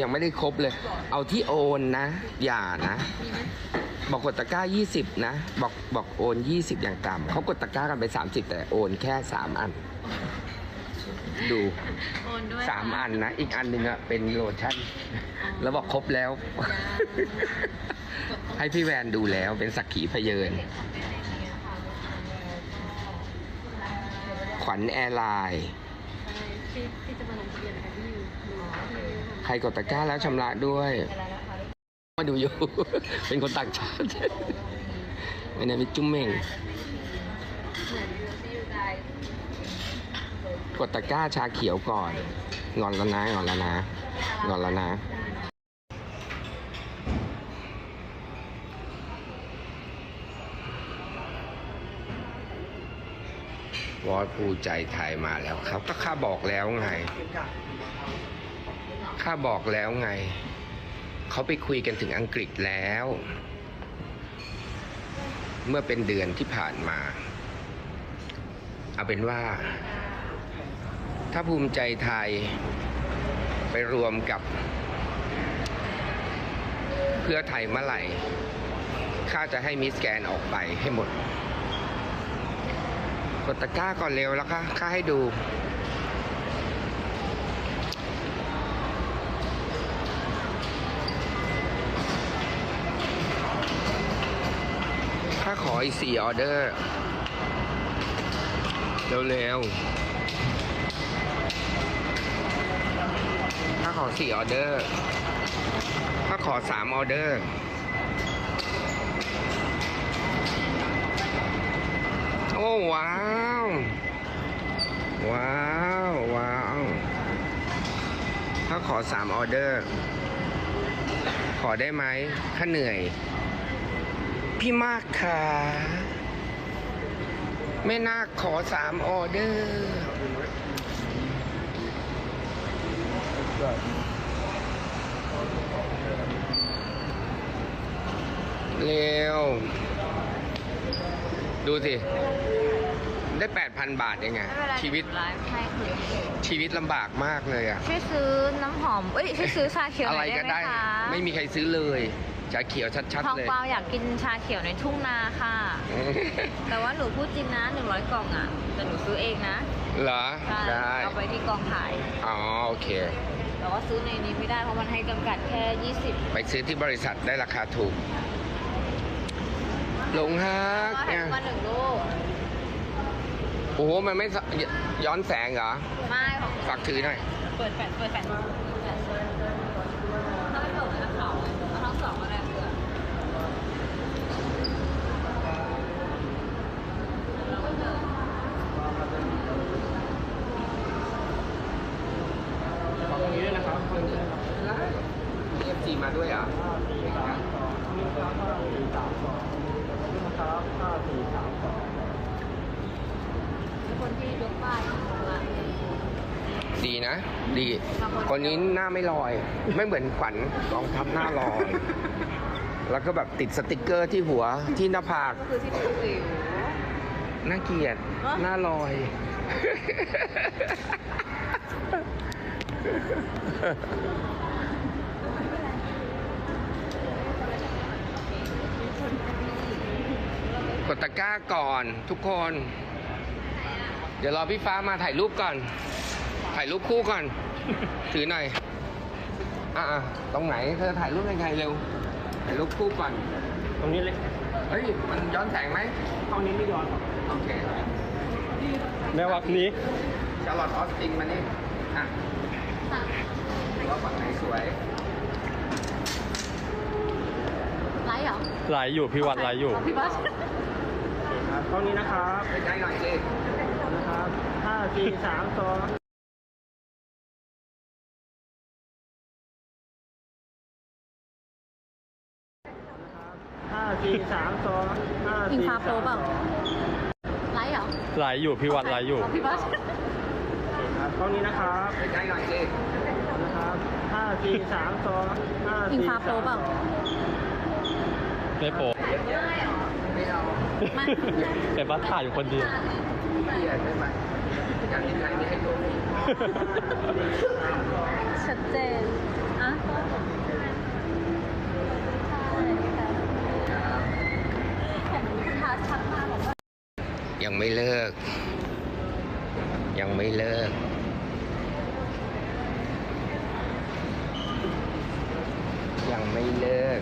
ยังไม่ได้ครบเลย เอาที่โอนนะ อย่านะ บอกกดตะกร้า 20 นะ บอกบอกโอน 20 อย่างต่ำเขากดตะกร้ากันไป 30 แต่โอนแค่ 3 อัน ดูโอนด้วย3อันนะ อีกอันหนึ่งอะเป็นโลชั่น แล้วบอกครบแล้ว ให้พี่แวนดูแล้วเป็นสักขีพเยินขวัญแอร์ไลน์ ที่ที่จะมาลงทะเบียนนะคะที่อยู่หนูใครกดตะกร้าแล้วชำระด้วย มาดูอยู่ เป็นคนต่างชาติไม่นายเป็นจุ้มเม่งกดตะกร้าชาเขียวก่อน งอนแล้วนะงอนแล้วนะงอนแล้วนะ วอดภูใจไทยมาแล้วครับ ก็ข้าบอกแล้วไง ข้าบอกแล้วไง เขาไปคุยกันถึงอังกฤษแล้ว เมื่อเป็นเดือนที่ผ่านมา เอาเป็นว่า ถ้าภูมิใจไทยไปรวมกับ เพื่อไทยเมื่อไหร่ข้าจะให้มิสแกนออกไปให้หมด กดตะกร้าก่อนเร็วแล้วค่ะข้าให้ดูข้าขออีกสี่ออเดอร์ เร็วๆข้าขอสี่ออเดอร์ข้าขอสามออเดอร์ ว้าว ว้าวว้าวถ้าขอสามออเดอร์ ขอได้ไหมข้าเหนื่อย พี่มากค่ะแม่นาคขอสามออเดอร์ เร็ว ดูสิ ได้ 8,000 บาทเองไงไม่เป็นไรชีวิตไลฟ์ให้คือชีวิตลำบากมากเลยอะช่วยซื้อน้ำหอมเอ้ยช่วยซื้อชาเขียวหอะไรน่อยก็ได้ไหมได้คะไม่มีใครซื้อเลยชาเขียวชัดทองๆเลยกวาวอยากกินชาเขียวในทุ่งนาค่ะแต่ว่าหนูพูดจริงนะหนึ่งร้อยกล่องอะแต่หนูซื้อเองนะเหรอ ใช่ได้ เอาไปที่กองขาย อ๋อ โอเค แต่ว่าซื้อในนี้ไม่ได้เพราะมันให้จำกัดแค่ 20ไปซื้อที่บริษัทได้ราคาถูก หลงฮักก็ให้เนี่ยมาหนึ่งลูก โอ้โห มันไม่สย้อนแสงเหรอ ไม่ของฝากถือหน่อย เปิดแฟลชเปิดแฟลชถ้าไม่เปิดนักข่าวเอาทั้งสองก็ได้เพื่อขอตรงนี้ด้วยนะครับมีเอฟซีมาด้วย เหรอคนที่ยกป้ายมาดีนะ ดี คนนี้หน้าไม่ลอย ไม่เหมือนขวัญกองทัพหน้าลอย แล้วก็แบบติดสติกเกอร์ที่หัวที่หน้าผากก็คือที่เป็นสิวน่าเกลียดหน้าลอย ดตะกร้าก่อนทุกคน เดี๋ยวรอพี่ฟ้ามาถ่ายรูปก่อน ถ่ายรูปคู่ก่อน ถือหน่อย อะๆตรงไหนเธอถ่ายรูปยังไงเร็ว ถ่ายรูปคู่ก่อน ตรงนี้เลย เฮ้ย มันย้อนแสงไหมตรงนี้ไม่ย้อนครับโอเคแม่วักนี้ชาร์ลอตออสตินมานี่ อะดูว่าฝั่งไหนสวยไลฟ์เหรอไหลอยู่พี่วัดไหลอยู่พี่บัส ครับตรงนี้นะครับไปใกล้หน่อยสินะครับห้าสี่สามสองห้าสี่สามสองห้าอิงสี่ฟ้าโปรเปล่าไลฟ์เหรอไหลอยู่พี่วัดไหลอยู่ พี่บัสครับตรงนี้นะครับไปใกล้หน่อยสินะครับห้าสี่สามสองห้าอิงสี่ฟ้าโปรเปล่าไม่โปะไม่เอา แต่ว่าถ่ายอยู่คนเดียวชัดเจนอะยังไม่เลิก ยังไม่เลิก ยังไม่เลิก